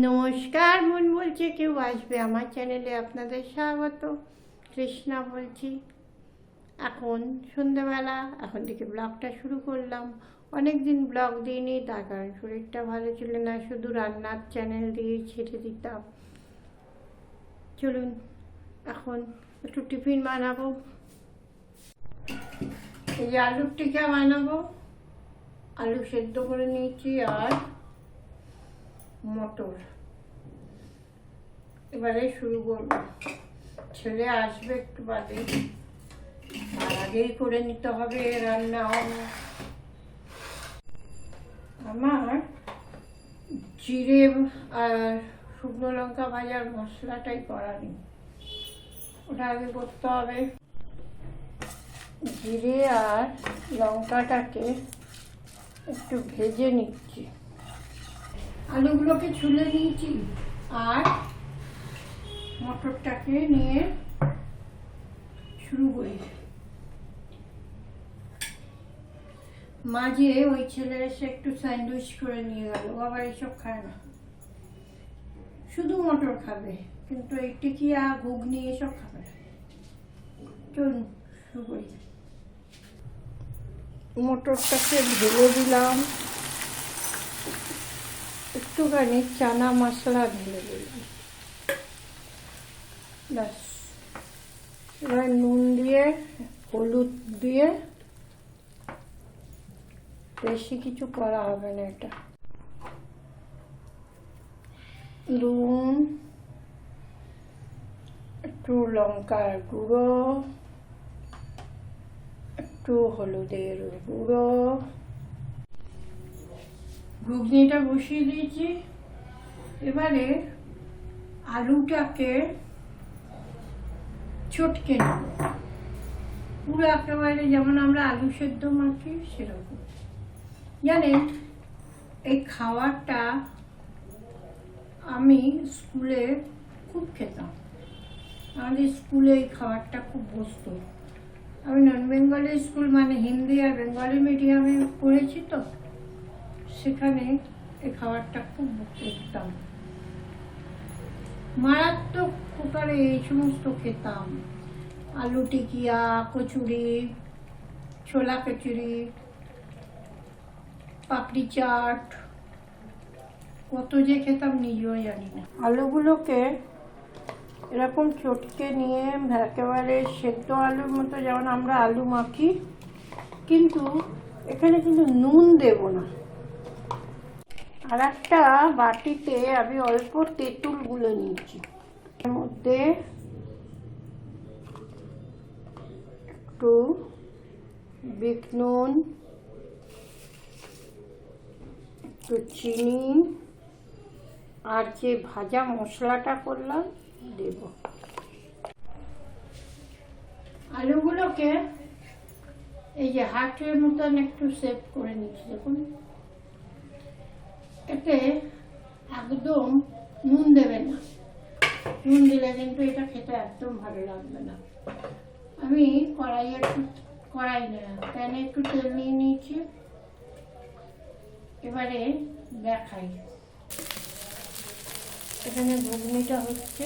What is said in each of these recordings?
নমস্কার মন বলছে কেউ আসবে আমার চ্যানেলে আপনাদের স্বাগত। কৃষ্ণা বলছি, এখন সন্ধ্যাবেলা, এখন থেকে ব্লগটা শুরু করলাম। অনেক দিন ব্লগ দিইনি, তার কারণ শরীরটা ভালো ছিল না, শুধু রান্নার চ্যানেল দিয়ে ছেড়ে দিতাম। চলুন, এখন একটু টিফিন বানাবো। এই আলুর টিকা বানাবো। আলু সেদ্ধ করে নিয়েছি আর মটর। এবারে শুরু করব। ছেলে আসবে একটু বাদে। তার আগেই করে নিতে হবে রান্না আমার জিরে আর শুকনো লঙ্কা ভাজার মশলাটাই করা নেই। ওটা আগে করতে হবে। জিরে আর লঙ্কাটাকে একটু ভেজে নিচ্ছি। আলুগুলোকে ছুলে নিয়েছি। আর মটরটাকে নিয়ে শুরু করি। মাঝে ওই ছেলে এসে একটু স্যান্ডউইচ করে নিয়ে গেল আবার এসব খায় না। শুধু মটর খাবে, কিন্তু এই টিকিয়া, ঘুগনি এসব খাবে না। চলুন, শুরু করি। মটরটাকে ঢেলে দিলাম। একটুখানি চানা মশলা ঢেলে দিলাম। ব্যাস। এবার নুন দিয়ে, হলুদ দিয়ে বেশি কিছু করা হবে না এটা। নুন, একটু লঙ্কার গুঁড়ো, একটু হলুদের গুঁড়ো। ঘুগনিটা বসিয়ে দিয়েছি। এবারে আলুটাকে চটকে নেব। পুরো একেবারে যেমন আমরা আলু সেদ্ধ মাখি, সেরকম। জানেন, এই খাবারটা আমি স্কুলে খুব খেতাম। আমাদের স্কুলে এই খাবারটা খুব বসতো। আমি নন বেঙ্গলি স্কুল মানে হিন্দি আর বেঙ্গলি মিডিয়ামে পড়েছি তো। সেখানে এই খাবারটা খুব দেখতাম মারাত্মক প্রকারে এই সমস্ত খেতাম। আলু টিকিয়া, কচুরি, ছোলা কচুরি পাপড়ি চাট, কত যে খেতাম নিজেও জানি না। আলুগুলোকে এরকম চটকে নিয়ে একেবারে সেদ্ধ আলুর মতো, যেমন আমরা আলু মাখি, কিন্তু এখানে কিন্তু নুন দেব না। আর একটা বাটিতে আমি অল্প তেঁতুলগুলো নিয়েছি। এর মধ্যে একটু বিট নুন, একটু চিনি, আর যে ভাজা মশলাটা করলাম দেব। আলুগুলোকে এই যে হাটের মতন একটু সেভ করে নিচ্ছি, দেখুন। এতে একদম নুন দেবে না। নুন দিলে কিন্তু এটা খেতে একদম ভালো লাগবে না। আমি কড়াই একটু, কড়াই না, প্যানে একটু তেল নিয়ে নিয়েছি। এবারে দেখাই। এখানে ঘুগনিটা হচ্ছে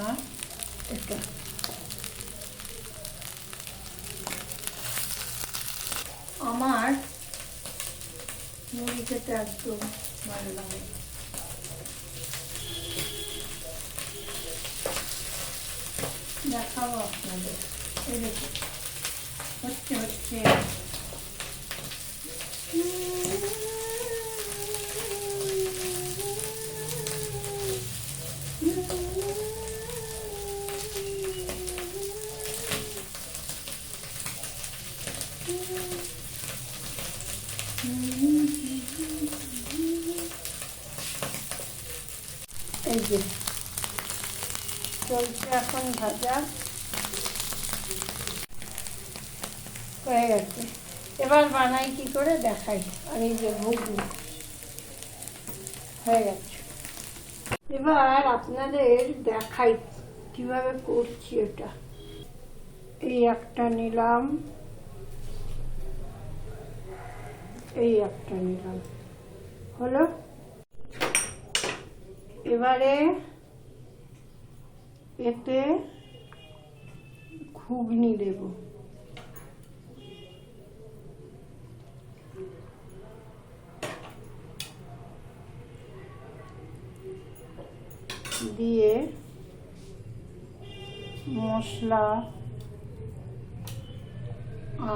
আর এটা আমার মুড়ি খেতে একদম ভালো লাগে দেখাবো আপনাদের এই দেখুন হচ্ছে হচ্ছে এই এবার বানাই কি করে? দেখাই। আর এই যে ঘুগনি হয়ে গেছে। এবার আপনাদের দেখাই কীভাবে করছি এটা। এই একটা নিলাম। এই একটা নিলাম। হলো? এবারে এতে ঘুগনি দেব। দিয়ে মশলা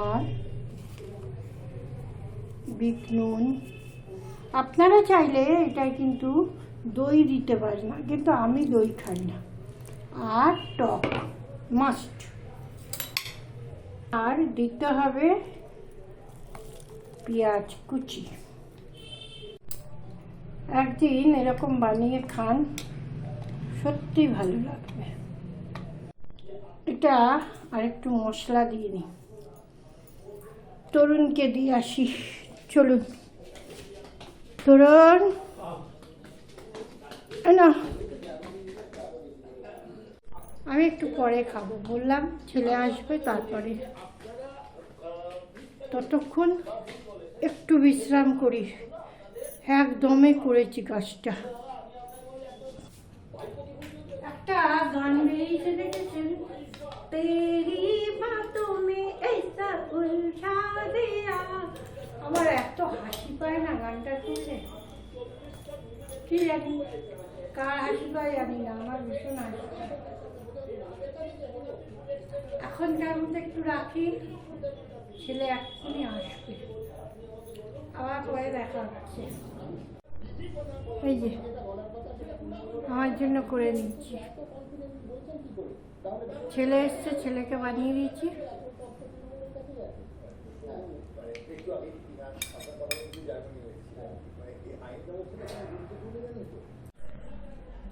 আর বিট নুন। আপনারা চাইলে এটায় কিন্তু দই দিতে পারেন না কিন্তু আমি দই খাই না। আর টক মাস্ট আর দিতে হবে পেঁয়াজ কুচি। একদিন এরকম বানিয়ে খান। সত্যি ভালো লাগবে। এটা আরেকটু মশলা দিয়ে নিই তরুণকে দিয়ে আসি, চলুন। তরুণ। না। আমি একটু পরে খাব, বললাম ছেলে আসবে, তারপরে ততক্ষণ একটু বিশ্রাম করি। একদমই করেছি কাজটা একটা গান বেরিয়েছে দেখেছেন তেরি বাতো মে এসা উল্টা দেয়া আমার এত হাসি পায় না গানটা শুনে কি জানি কার হাসি পায় জানি না, আমার ভীষণ হাসি এখন তার মধ্যে একটু রাখি, ছেলে এক্ষুনি আসবে। আবার পরে দেখা হচ্ছে। এই যে, আমার জন্য করে নিচ্ছি। ছেলে এসছে, ছেলেকে বানিয়ে দিয়েছি।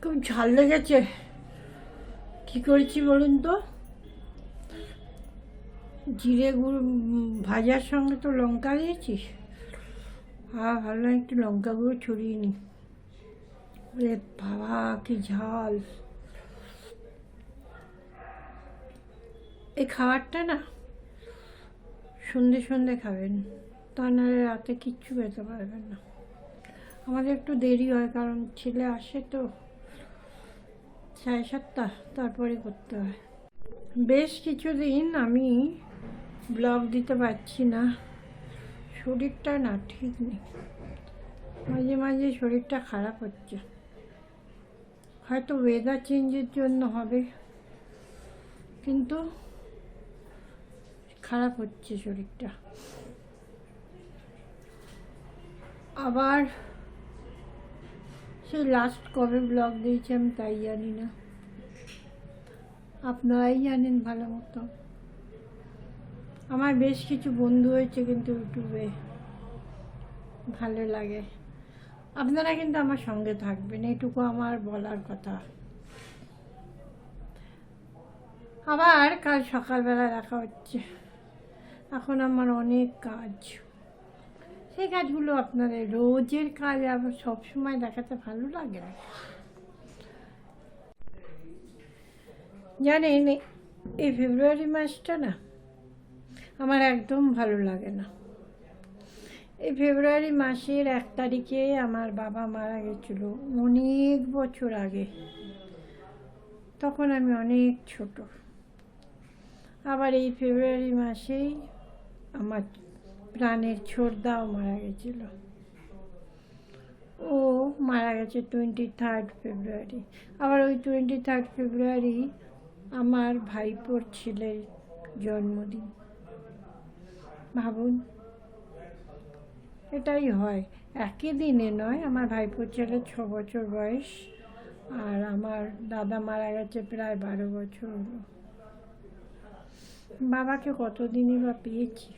খুব ঝাল লেগেছে। কি করেছি বলুন তো? জিরে গুঁড়ো ভাজার সঙ্গে তো লঙ্কা দিয়েছিস আর ভাবলাম একটু লঙ্কা গুঁড়ো ছড়িয়ে নি বাবা, কি ঝাল। এই খাবারটা না সন্ধে সন্ধে খাবেন। তা নাহলে রাতে কিচ্ছু খেতে পারবেন না। আমাদের একটু দেরি হয় কারণ ছেলে আসে তো। সাড়ে সাতটা, তারপরে করতে হয়। বেশ কিছুদিন আমি ব্লগ দিতে পারছি না। শরীরটা না ঠিক নেই। মাঝে মাঝে শরীরটা খারাপ হচ্ছে। হয়তো ওয়েদার চেঞ্জের জন্য হবে। কিন্তু খারাপ হচ্ছে শরীরটা। আবার সেই লাস্ট কবে ব্লগ দিয়েছি আমি তাই জানি না। আপনারাই জানেন ভালো মতো। আমার বেশ কিছু বন্ধু হয়েছে কিন্তু ইউটিউবে ভালো লাগে। আপনারা কিন্তু আমার সঙ্গে থাকবেন, এটুকু আমার বলার কথা। আবার কাল সকালবেলা দেখা হচ্ছে। এখন আমার অনেক কাজ। সেই কাজগুলো আপনাদের রোজের কাজ আবার সবসময় দেখাতে ভালো লাগে না। জানেন এই ফেব্রুয়ারি মাসটা না আমার একদম ভালো লাগে না। এই ফেব্রুয়ারি মাসের এক তারিখে আমার বাবা মারা গেছিল অনেক বছর আগে। তখন আমি অনেক ছোট। আবার এই ফেব্রুয়ারি মাসেই আমার প্রাণের ছোটদাও মারা গেছিল। ও মারা গেছে টোয়েন্টি থার্ড ফেব্রুয়ারি আবার ওই টোয়েন্টি থার্ড ফেব্রুয়ারি আমার ভাইপোর ছেলের জন্মদিন। ভাবুন, এটাই হয়। একই দিনে নয়, আমার ভাইপোর ছেলের ছ বছর বয়স আর আমার দাদা মারা গেছে প্রায় বারো বছর হলো। বাবাকে কতদিনই বা পেয়েছি?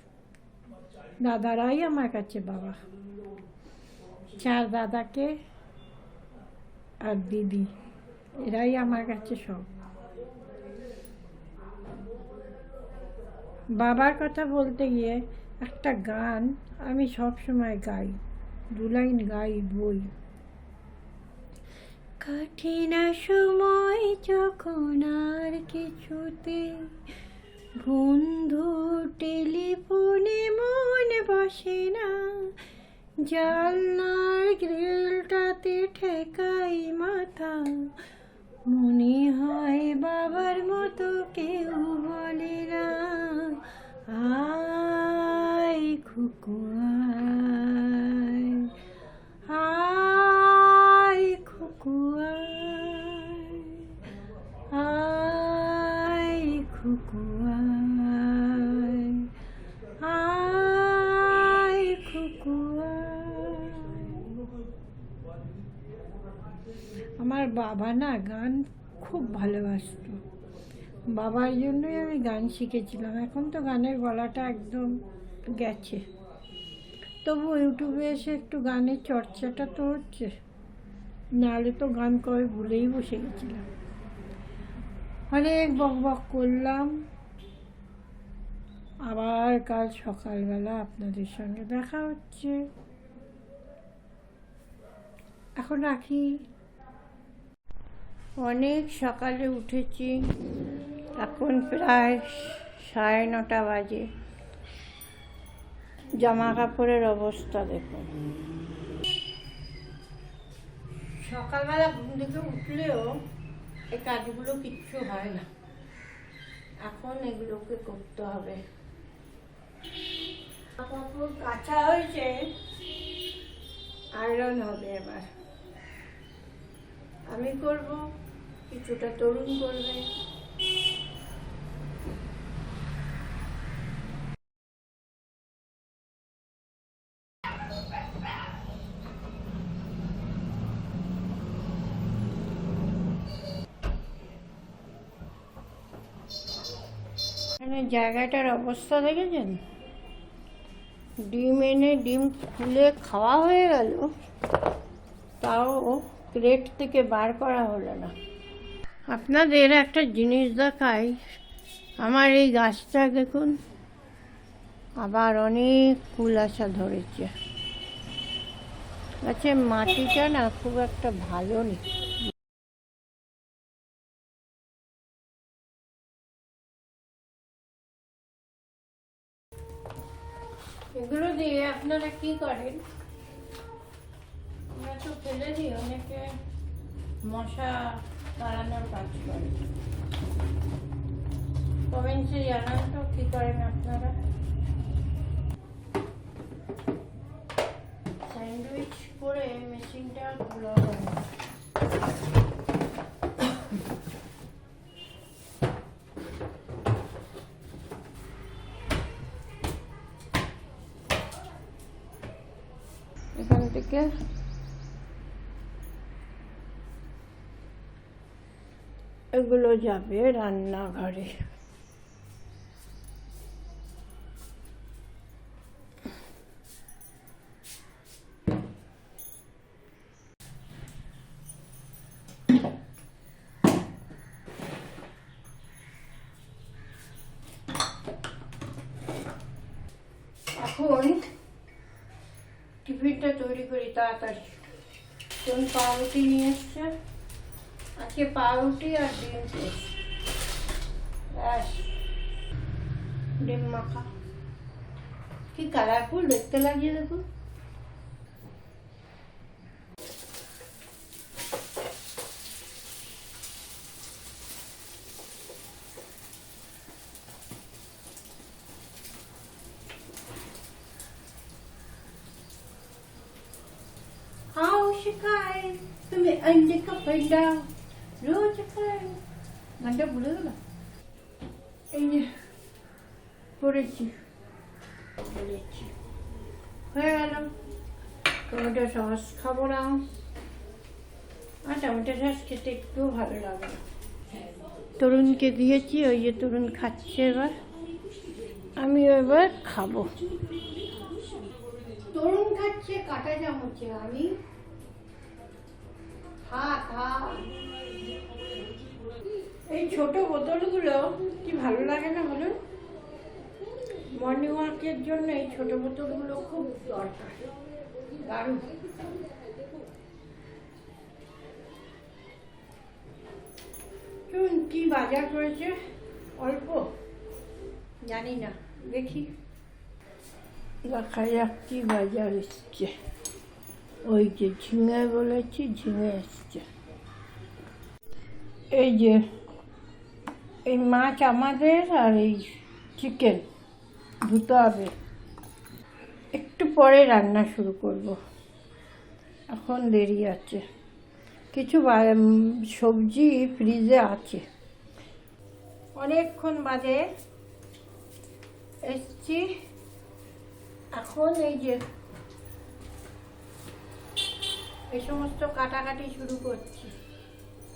দাদারাই আমার কাছে বাবা চার দাদাকে আর দিদি এরাই আমার কাছে সব বাবার কথা বলতে গিয়ে একটা গান আমি সব সময় গাই দু লাইন গাই বই কাটে না সময় যখন আর কিছুতে বন্ধু, টেলিফোনে মন বসে না। জানলার গ্রিলটাতে ঠেকাই মাথা। মনে হয় বাবার মতো কেউ বলে না। আয় খুকু। আমার বাবা না গান খুব ভালোবাসতো। বাবার জন্যই আমি গান শিখেছিলাম। এখন তো গানের গলাটা একদম গেছে। তবু ইউটিউবে এসে একটু গানের চর্চাটা তো হচ্ছে। নাহলে তো গান কবে ভুলেই বসে গেছিলাম। অনেক বক বক করলাম। আবার কাল সকালবেলা আপনাদের সঙ্গে দেখা হচ্ছে। এখন রাখি। অনেক সকালে উঠেছি। এখন প্রায় সাড়ে নটা বাজে। জামা কাপড়ের অবস্থা দেখুন। সকালবেলা ঘুম থেকে উঠলেও এই কাজগুলো কিচ্ছু হয় না। এখন এগুলোকে করতে হবে। কাঁচা হয়েছে, আয়রন হবে এবার। আমি করব, কিছুটা তরুণ করবে। এখানে জায়গাটার অবস্থা দেখেছেন? ডিম এনে ডিম খুলে খাওয়া হয়ে গেল। তাও ক্রেট থেকে বার করা হলো না। আপনাদের একটা জিনিস দেখাই। আমার এই গাছটা দেখুন। আবার অনেক ফুল আসা ধরেছে। গাছের মাটিটা না খুব একটা ভালো নেই। এগুলো দিয়ে আপনারা কি করেন? আমরা ফেলে দিই, অনেকে মশা তাড়ানোর কাজ করে। কমেন্টে জানান তো, কি করেন আপনারা? স্যান্ডউইচ করে মেশিনটা খোলা হয়। এগুলো যাবে রান্নাঘরে। এখন টিফিনটা তৈরি করি তাড়াতাড়ি। কোন পাউরুটি নিয়ে এসছে আজকে পাউরুটি আর ডিম টোস্ট ব্যাস ডিম মাখা কি কালারফুল দেখতে লাগছে দেখুন हाऊस काय तुम्ही अंडे कपडा रोज काय ঘণ্টা ভুলে গেল এই যে করেছি বলেছি হয়ে গেল টমেটো সস খাব না আর টমেটো সস খেতে একটু ভালো লাগে না তরুণকে দিয়েছি ওই যে তরুণ খাচ্ছে এবার আমি এবার খাব তরুণ খাচ্ছে কাটা চামচে আমি খা খা এই ছোট বোতলগুলো কি ভালো লাগে না বলুন? মর্নিং ওয়াকের জন্য এই ছোট বোতলগুলো খুব দরকার। দারুণ। কি বাজার করেছে? অল্প? জানি না, দেখি। দেখা যাক কি বাজার এসছে? ওই যে ঝিঙে বলেছি, ঝিঙে এসছে। এই যে এই মাছ আমাদের আর এই চিকেন ধুতে হবে। একটু পরে রান্না শুরু করব। এখন দেরি আছে। কিছু সবজি ফ্রিজে আছে। অনেকক্ষণ বাদে এসছি। এখন এই যে এই সমস্ত কাটাকাটি শুরু করছি।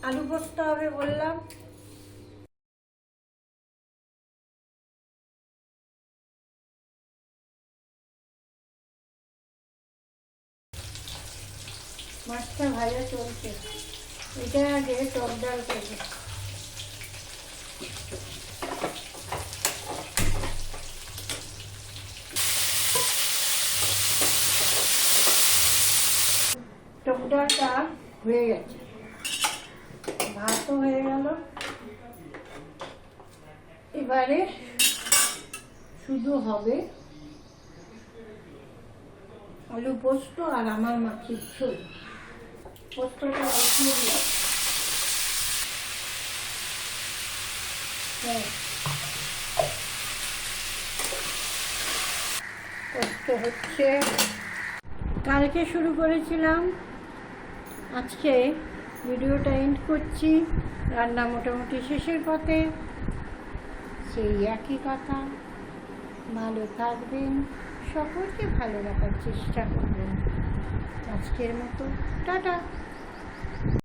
আলু পোস্ত হবে বললাম। মাছটা ভাজা চলছে। এটা আগে টক ডাল করবে। টক ডালটা হয়ে গেছে। ভাতও হয়ে গেল। এবারে শুধু হবে আলু পোস্ত আর আমার মাছের ঝোল। হচ্ছে কালকে শুরু করেছিলাম। আজকে ভিডিওটা এন্ড করছি। রান্না মোটামুটি শেষের পথে। সেই একই কথা। ভালো থাকবেন। সকলকে ভালো রাখার চেষ্টা করবেন। আজকের মতো। টাটা।